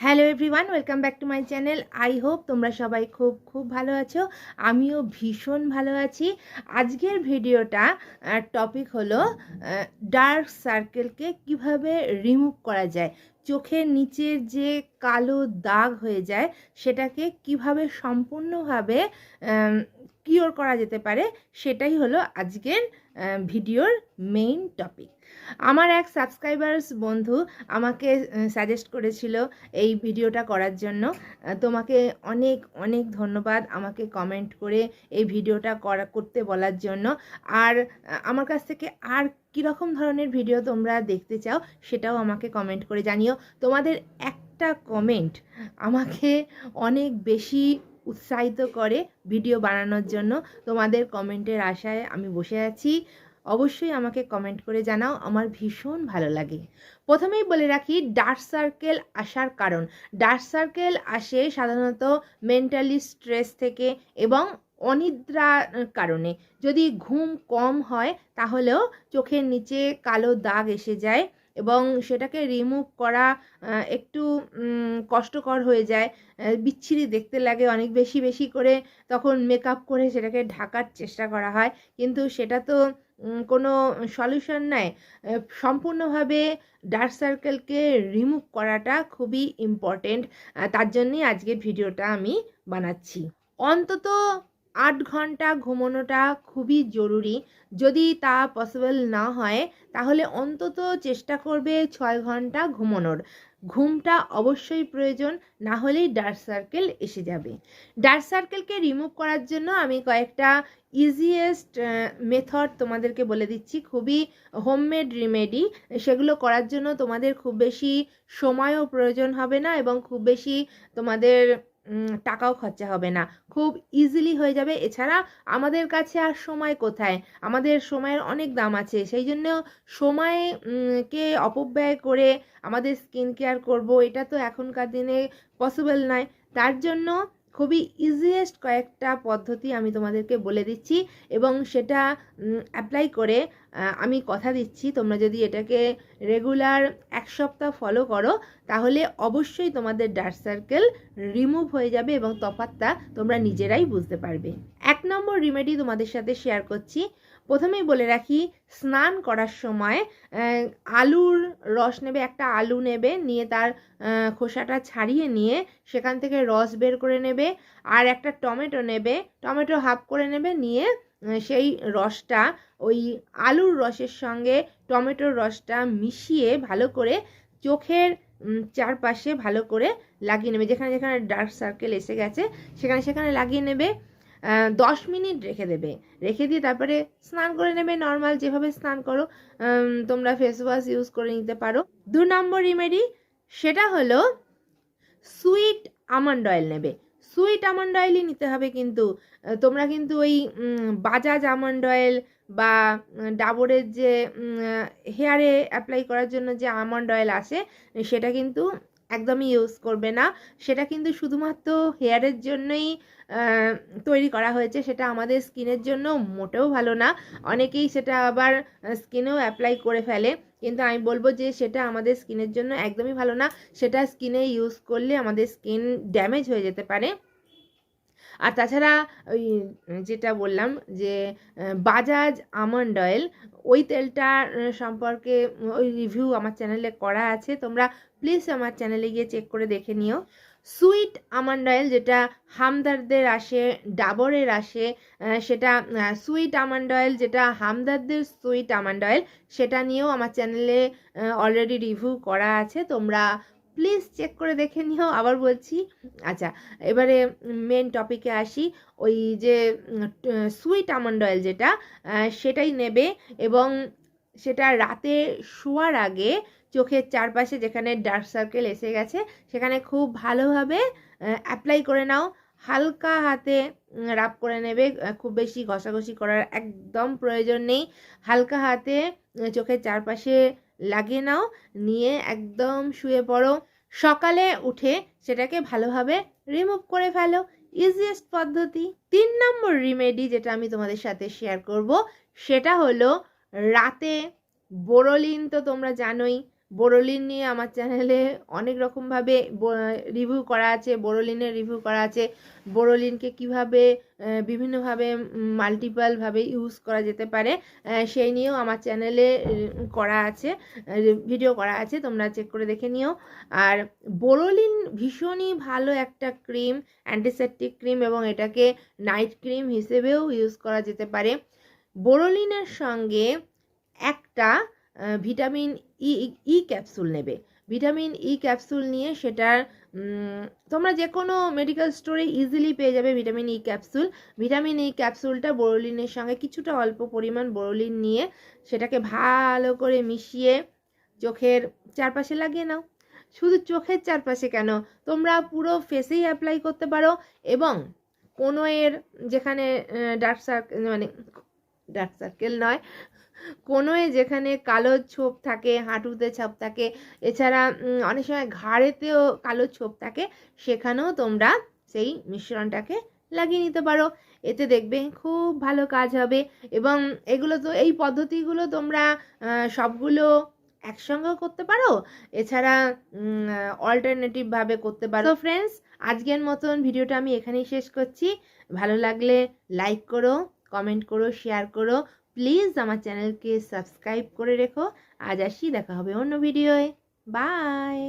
Hello everyone welcome back to my channel I hope তোমরা সবাই খুব খুব ভালো আছো। আমিও ভীষণ ভালো আছি। আজকের ভিডিওটা টপিক হলো ডার্ক সার্কেলকে কীভাবে রিমুভ করা যায়। চোখের নিচের যে কালো দাগ হয়ে যায়, সেটাকে কীভাবে সম্পূর্ণভাবে কিওর করা যেতে পারে, সেটাই হলো আজকের ভিডিওর মেইন টপিক আমার এক সাবস্ক্রাইবার্স বন্ধু আমাকে সাজেস্ট করেছিল এই ভিডিওটা করার জন্য। তোমাকে অনেক অনেক ধন্যবাদ আমাকে কমেন্ট করে এই ভিডিওটা করা, করতে বলার জন্য। আর আমার কাছ থেকে আর কীরকম ধরনের ভিডিও তোমরা দেখতে চাও সেটাও আমাকে কমেন্ট করে জানিও। তোমাদের একটা কমেন্ট আমাকে অনেক বেশি উৎসাহিত করে ভিডিও বানানোর জন্য তোমাদের কমেন্টের আশায় আমি বসে আছি। অবশ্যই আমাকে কমেন্ট করে জানাও, আমার ভীষণ ভালো লাগে। প্রথমেই বলে রাখি, ডার্ক সার্কেল আসার কারণ। ডার্ক সার্কেল আসে সাধারণত মেন্টালি স্ট্রেস থেকে এবং অনিদ্রার কারণে। যদি ঘুম কম হয়, তাহলেও চোখের নিচে কালো দাগ এসে যায়। এবং সেটাকে রিমুভ করা একটু কষ্টকর হয়ে যায়। বিচ্ছিরি দেখতে লাগে, অনেক বেশি বেশি করে তখন মেকআপ করে সেটাকে ঢাকার চেষ্টা করা হয়। কিন্তু সেটা তো কোনো সলিউশন নাই। সম্পূর্ণভাবে ডার্ক সার্কেলকে রিমুভ করাটা খুবই ইম্পর্টেন্ট তার জন্যই আজকের ভিডিওটা আমি বানাচ্ছি। অন্তত আট ঘণ্টা ঘুমানোটা খুবই জরুরি। যদি তা পসিবল না হয়, তাহলে অন্তত চেষ্টা করবে ছয় ঘণ্টা ঘুমানোর। ঘুমটা অবশ্যই প্রয়োজন, না হলেই ডার্ক সার্কেল এসে যাবে। ডার্ক সার্কেলকে রিমুভ করার জন্য আমি কয়েকটা ইজিয়েস্ট মেথড তোমাদেরকে বলে দিচ্ছি। খুবই হোমমেড রিমেডি সেগুলো করার জন্য তোমাদের খুব বেশি সময়ও প্রয়োজন হবে না এবং খুব বেশি তোমাদের টাকাও খরচা হবে না। খুব ইজিলি হয়ে যাবে। এছাড়া আমাদের কাছে আর সময় কোথায়? আমাদের সময়ের অনেক দাম আছে। সেই জন্য সময়কে অপব্যয় করে আমাদের স্কিন কেয়ার করব, এটা তো এখনকার দিনে পসিবল নয়। তার জন্য খুবই ইজিয়েস্ট কয়েকটা পদ্ধতি আমি তোমাদেরকে বলে দিচ্ছি এবং সেটা অ্যাপ্লাই করে আমি কথা দিচ্ছি। তোমরা যদি এটাকে রেগুলার এক সপ্তাহ ফলো করো, তাহলে অবশ্যই তোমাদের ডার্ক সার্কেল রিমুভ হয়ে যাবে এবং তফাতটা তোমরা নিজেরাই বুঝতে পারবে। এক নম্বর রিমেডি তোমাদের সাথে শেয়ার করছি প্রথমেই বলে রাখি, স্নান করার সময় আলুর রস নেবে, একটা আলু নেবে, নিয়ে তার খোসাটা ছাড়িয়ে নিয়ে সেখান থেকে রস বের করে নেবে আর একটা টমেটো নেবে, টমেটো হাফ করে নেবে, নিয়ে সেই রসটা, ওই আলুর রসের সঙ্গে টমেটোর রসটা মিশিয়ে ভালো করে চোখের চারপাশে ভালো করে লাগিয়ে নেবে। যেখানে যেখানে ডার্ক সার্কেল এসে গেছে, সেখানে সেখানে লাগিয়ে নেবে। দশ মিনিট রেখে দেবে। রেখে দিয়ে তারপরে স্নান করে নেবে। নর্মাল যেভাবে স্নান করো তোমরা ফেস ওয়াশ ইউজ করে নিতে পারো। দু নম্বর রিমেডি সেটা হলো সুইট আমন্ড অয়েল নেবে। সুইট আমন্ড অয়েলই নিতে হবে কিন্তু তোমরা কিন্তু ওই বাজাজ আমন্ড অয়েল বা ডাবরের যে হেয়ারে অ্যাপ্লাই করার জন্য যে আমন্ড অয়েল আসে, সেটা কিন্তু একদমই ইউজ করবে না। সেটা কিন্তু শুধুমাত্র হেয়ারের জন্যই তৈরি করা হয়েছে। সেটা আমাদের স্কিনের জন্য মোটেও ভালো না। অনেকেই সেটা আবার স্কিনেও অ্যাপ্লাই করে ফেলে। কিন্তু আমি বলব যে, সেটা আমাদের স্কিনের জন্য একদমই ভালো না। সেটা স্কিনে ইউজ করলে আমাদের স্কিন ড্যামেজ হয়ে যেতে পারে। আর তাছাড়া ওই যেটা বললাম যে বাজাজ আমন্ড অয়েল, ওই তেলটা সম্পর্কে ওই রিভিউ আমার চ্যানেলে করা আছে। তোমরা প্লিজ আমার চ্যানেলে গিয়ে চেক করে দেখে নিও। সুইট আমন্ড অয়েল যেটা হামদারদের আসে, ডাবরের আসে সেটা সুইট আমন্ড অয়েল যেটা হামদারদের সুইট আমন্ড অয়েল, সেটা নিয়েও আমার চ্যানেলে অলরেডি রিভিউ করা আছে। তোমরা প্লিজ চেক করে দেখে নিও। আবার বলছি আচ্ছা এবারে মেন টপিকে আসি। ওই যে সুইট আমন্ড অয়েল যেটা সেটাই নেবে এবং সেটা রাতে শোয়ার আগে চোখের চারপাশে যেখানে ডার্ক সার্কেল এসে গেছে, সেখানে খুব ভালোভাবে অ্যাপ্লাই করে নাও। হালকা হাতে রাব করে নেবে খুব বেশি ঘষাঘষি করার একদম প্রয়োজন নেই। হালকা হাতে চোখের চারপাশে লাগিয়ে নাও, নিয়ে একদম শুয়ে পড়ো। সকালে উঠে সেটাকে ভালোভাবে রিমুভ করে ফেলো। ইজিয়েস্ট পদ্ধতি। তিন নম্বর রিমেডি যেটা আমি তোমাদের সাথে শেয়ার করব, সেটা হলো রাতে বোরোলিন তো তোমরা জানোই বোরোলিন নিয়ে আমার চ্যানেলে অনেক রকমভাবে রিভিউ করা আছে বোরোলিনের রিভিউ করা আছে। বোরোলিনকে কীভাবে বিভিন্নভাবে মাল্টিপালভাবে ইউজ করা যেতে পারে সেই নিয়েও আমার চ্যানেলে করা আছে ভিডিও করা আছে, তোমরা চেক করে দেখে নিও। আর বোরোলিন ভীষণই ভালো একটা ক্রিম অ্যান্টিসেপটিক ক্রিম এবং এটাকে নাইট ক্রিম হিসেবেও ইউজ করা যেতে পারে। বোরোলিনের সঙ্গে একটা ভিটামিন ই ই ক্যাপসুল নেবে। ভিটামিন ই ক্যাপসুল নিয়ে সেটার তোমরা যে কোনো মেডিকেল স্টোরে ইজিলি পেয়ে যাবে vitamin E capsule vitamin E ক্যাপসুলটা বোরোলিনের সঙ্গে কিছুটা অল্প পরিমাণ বোরোলিন নিয়ে সেটাকে ভালো করে মিশিয়ে চোখের চারপাশে লাগিয়ে নাও। শুধু চোখের চারপাশে কেন, তোমরা পুরো ফেসেই অ্যাপ্লাই করতে পারো এবং কোনো এর যেখানে ডার্ক সার্কেল মানে ডার্ক সার্কেল নয় কোনোয়ে যেখানে কালো ছোপ থাকে, হাঁটুতে ছাপ থাকে, এছাড়া অনেক সময় ঘাড়েতেও কালো ছোপ থাকে, সেখানেও তোমরা সেই মিশ্রণটাকে লাগিয়ে নিতে পারো। এতে দেখবে খুব ভালো কাজ হবে এবং এগুলো তো, এই পদ্ধতিগুলো তোমরা সবগুলো একসঙ্গেও করতে পারো। এছাড়া অল্টারনেটিভভাবে করতে পারো। ফ্রেন্ডস আজকের মতন ভিডিওটা আমি এখানেই শেষ করছি। ভালো লাগলে লাইক করো কমেন্ট করো শেয়ার করো। প্লিজ আমার চ্যানেলকে সাবস্ক্রাইব করে রেখো। আজ আসি দেখা হবে অন্য ভিডিওয়। বাই।